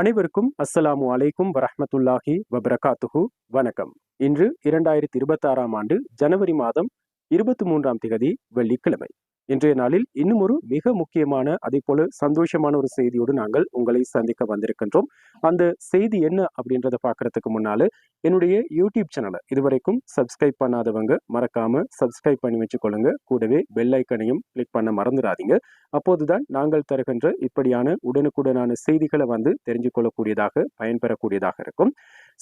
அனைவருக்கும் அஸ்ஸலாமு அலைக்கும் வரஹமத்துல்லாஹி வபரகாத்துஹு. வணக்கம். இன்று இரண்டாயிரத்தி இருபத்தாறாம் ஆண்டு ஜனவரி மாதம் இருபத்தி மூன்றாம் திகதி வெள்ளிக்கிழமை. இன்றைய நாளில் இன்னும் ஒரு மிக முக்கியமான அதே போல சந்தோஷமான ஒரு செய்தியோடு நாங்கள் உங்களை சந்திக்க வந்திருக்கின்றோம். அந்த செய்தி என்ன அப்படின்றத பார்க்கறதுக்கு முன்னால என்னுடைய யூடியூப் சேனலை இதுவரைக்கும் சப்ஸ்கிரைப் பண்ணாதவங்க மறக்காம சப்ஸ்கிரைப் பண்ணி வச்சுக்கொள்ளுங்க. கூடவே பெல் ஐக்கனையும் கிளிக் பண்ண மறந்துடாதீங்க. அப்போதுதான் நாங்கள் தருகின்ற இப்படியான உடனுக்குடனான செய்திகளை வந்து தெரிஞ்சு கொள்ளக்கூடியதாக பயன்பெறக்கூடியதாக இருக்கும்.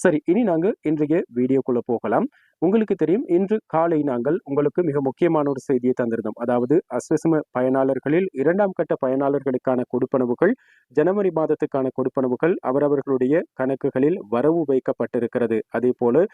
சரி இனி நாங்கள் இன்றைய வீடியோக்குள்ள போகலாம். உங்களுக்கு தெரியும் இன்று காலை நாங்கள் உங்களுக்கு மிக முக்கியமான ஒரு செய்தியை தந்திருந்தோம். அதாவது அஸ்வசம பயனாளர்களில் இரண்டாம் கட்ட பயனாளர்களுக்கான கொடுப்பனவுகள் ஜனவரி மாதத்துக்கான கொடுப்பனவுகள் அவரவர்களுடைய கணக்குகளில் வரவு வைக்கப்பட்டிருக்கிறது. அதே போல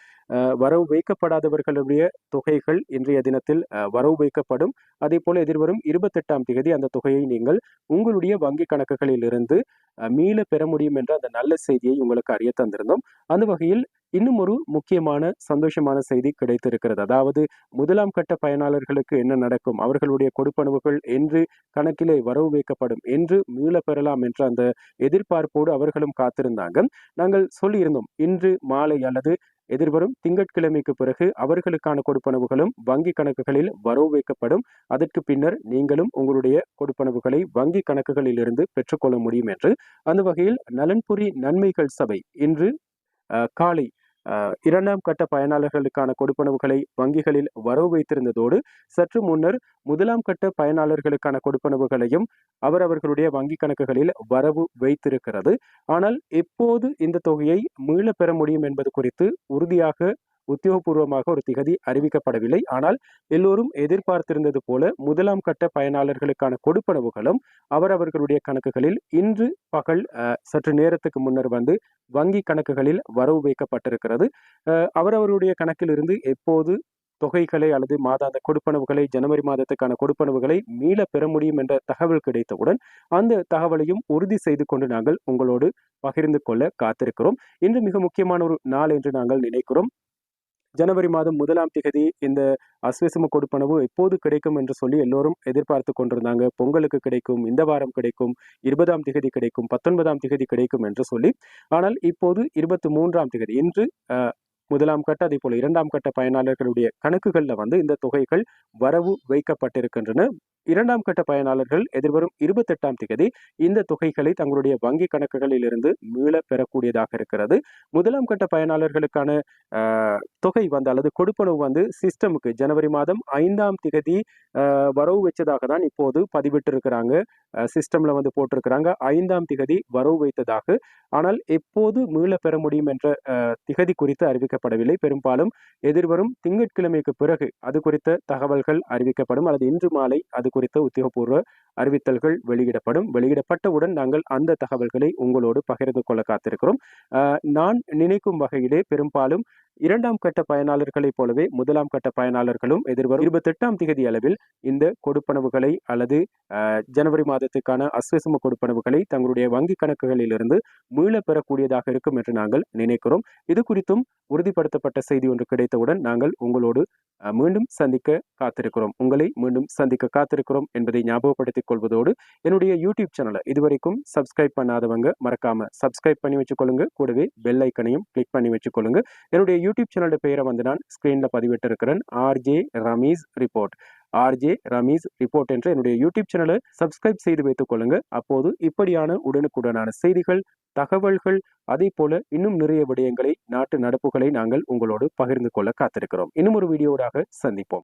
வரவு வைக்கப்படாதவர்களுடைய தொகைகள் இன்றைய தினத்தில் வரவு வைக்கப்படும். அதே போல எதிர்வரும் இருபத்தெட்டாம் தேதி அந்த தொகையை நீங்கள் உங்களுடைய வங்கி கணக்குகளில் இருந்து மீள பெற முடியும் என்ற அந்த நல்ல செய்தியை உங்களுக்கு அறிய தந்திருந்தோம். அந்த வகையில் இன்னும் ஒரு முக்கியமான சந்தோஷமான செய்தி கிடைத்திருக்கிறது. அதாவது முதலாம் கட்ட பயனாளர்களுக்கு என்ன நடக்கும்? அவர்களுடைய கொடுப்பனவுகள் என்று கணக்கிலே வரவு வைக்கப்படும் என்று மீள பெறலாம் என்ற அந்த எதிர்பார்ப்போடு அவர்களும் காத்திருந்தாங்க. நாங்கள் சொல்லியிருந்தோம் இன்று மாலை அல்லது எதிர்வரும் திங்கட்கிழமைக்கு பிறகு அவர்களுக்கான கொடுப்பனவுகளும் வங்கி கணக்குகளில் வரவு வைக்கப்படும். அதற்கு பின்னர் நீங்களும் உங்களுடைய கொடுப்பனவுகளை வங்கி கணக்குகளில் இருந்து பெற்றுக்கொள்ள முடியும் என்று. அந்த வகையில் நலன்புரி நன்மைகள் சபை இன்று காலை. இரண்டாம் கட்ட பயனாளர்களுக்கான கொடுப்பனவுகளை வங்கிகளில் வரவு வைத்திருந்ததோடு சற்று முன்னர் முதலாம் கட்ட பயனாளர்களுக்கான கொடுப்பனவுகளையும் அவரவர்களுடைய வங்கி கணக்குகளில் வரவு வைத்திருக்கிறது. ஆனால் எப்போது இந்த தொகையை மீள பெற முடியும் என்பது குறித்து உறுதியாக உத்தியோகபூர்வமாக ஒரு திகதி அறிவிக்கப்படவில்லை. ஆனால் எல்லோரும் எதிர்பார்த்திருந்தது போல முதலாம் கட்ட பயனாளர்களுக்கான கொடுப்பனவுகளும் அவரவர்களுடைய கணக்குகளில் இன்று பகல் சற்று நேரத்துக்கு முன்னர் வந்து வங்கி கணக்குகளில் வரவு வைக்கப்பட்டிருக்கிறது. அவரவருடைய கணக்கிலிருந்து எப்போது தொகைகளை அல்லது மாதாந்த கொடுப்பனவுகளை ஜனவரி மாதத்துக்கான கொடுப்பனவுகளை மீள பெற முடியும் என்ற தகவல் கிடைத்தவுடன் அந்த தகவலையும் உறுதி செய்து கொண்டு நாங்கள் உங்களோடு பகிர்ந்து கொள்ள காத்திருக்கிறோம். இன்று மிக முக்கியமான ஒரு நாள் என்று நாங்கள் நினைக்கிறோம். ஜனவரி மாதம் முதலாம் திகதி இந்த அஸ்வசம கொடுப்பனவு எப்போது கிடைக்கும் என்று சொல்லி எல்லோரும் எதிர்பார்த்து கொண்டிருந்தாங்க. பொங்கலுக்கு கிடைக்கும் இந்த வாரம் கிடைக்கும் இருபதாம் திகதி கிடைக்கும் பத்தொன்பதாம் திகதி கிடைக்கும் என்று சொல்லி. ஆனால் இப்போது இருபத்தி மூன்றாம் திகதி. இன்று முதலாம் கட்ட அதே போல இரண்டாம் கட்ட பயனாளர்களுடைய கணக்குகளில் வந்து இந்த தொகைகள் வரவு வைக்கப்பட்டிருக்கின்றன. இரண்டாம் கட்ட பயனாளர்கள் எதிர்வரும் இருபத்தெட்டாம் திகதி இந்த தொகைகளை தங்களுடைய வங்கி கணக்குகளில் இருந்து மீள பெறக்கூடியதாக இருக்கிறது. முதலாம் கட்ட பயனாளர்களுக்கான தொகை வந்து அல்லது கொடுப்பனவு வந்து சிஸ்டமுக்கு ஜனவரி மாதம் ஐந்தாம் திகதி வரவு வச்சதாக தான் இப்போது பதிவிட்டிருக்கிறாங்க. சிஸ்டம்ல வந்து போட்டிருக்கிறாங்க. ஐந்தாம் திகதி வரவு வைத்ததாக. ஆனால் எப்போது மீள பெற முடியும் என்ற திகதி குறித்து அறிவிக்கப்படவில்லை. பெரும்பாலும் எதிர்வரும் திங்கட்கிழமைக்கு பிறகு அது குறித்த தகவல்கள் அறிவிக்கப்படும். அல்லது இன்று மாலை அது குறித்த உத்தியோகபூர்வ அறிவித்தல்கள் வெளியிடப்படும். வெளியிடப்பட்டவுடன் நாங்கள் அந்த தகவல்களை உங்களோடு பகிர்ந்து கொள்ள காத்திருக்கிறோம். நான் நினைக்கும் வகையிலே பெரும்பாலும் இரண்டாம் கட்ட பயனாளர்களைப் போலவே முதலாம் கட்ட பயனாளர்களும் எதிர்வரும் இருபத்தெட்டாம் திகதி அளவில் இந்த கொடுப்பனவுகளை அல்லது ஜனவரி மாதத்துக்கான அஸ்வசம கொடுப்பனவுகளை தங்களுடைய வங்கி கணக்குகளிலிருந்து மீள பெறக்கூடியதாக இருக்கும் என்று நாங்கள் நினைக்கிறோம். இது குறித்தும் உறுதிப்படுத்தப்பட்ட செய்தி ஒன்று கிடைத்தவுடன் நாங்கள் உங்களோடு மீண்டும் சந்திக்க காத்திருக்கிறோம். உங்களை மீண்டும் சந்திக்க காத்திருக்கிறோம் என்பதை ஞாபகப்படுத்திக் கொள்வதோடு என்னுடைய யூடியூப் சேனலை இதுவரைக்கும் சப்ஸ்கிரைப் பண்ணாதவங்க மறக்காம சப்ஸ்கிரைப் பண்ணி வச்சுக்கொள்ளுங்க கூடவே பெல் ஐக்கனையும் கிளிக் பண்ணி வச்சுக்கொள்ளுங்க என்னுடைய யூடியூப் சேனலோட பெயரை வந்து நான் ஸ்க்ரீனில் பதிவிட்டிருக்கிறேன். RJ Ramees report RJ Ramees report என்ற என்னுடைய யூடியூப் சேனலை சப்ஸ்கிரைப் செய்து வைத்துக் கொள்ளுங்க அப்போது இப்படியான உடனுக்குடனான செய்திகள் தகவல்கள் அதே போல இன்னும் நிறைய விடயங்களை நாட்டு நடப்புகளை நாங்கள் உங்களோடு பகிர்ந்து கொள்ள காத்திருக்கிறோம். இன்னும் ஒரு வீடியோடாக சந்திப்போம்.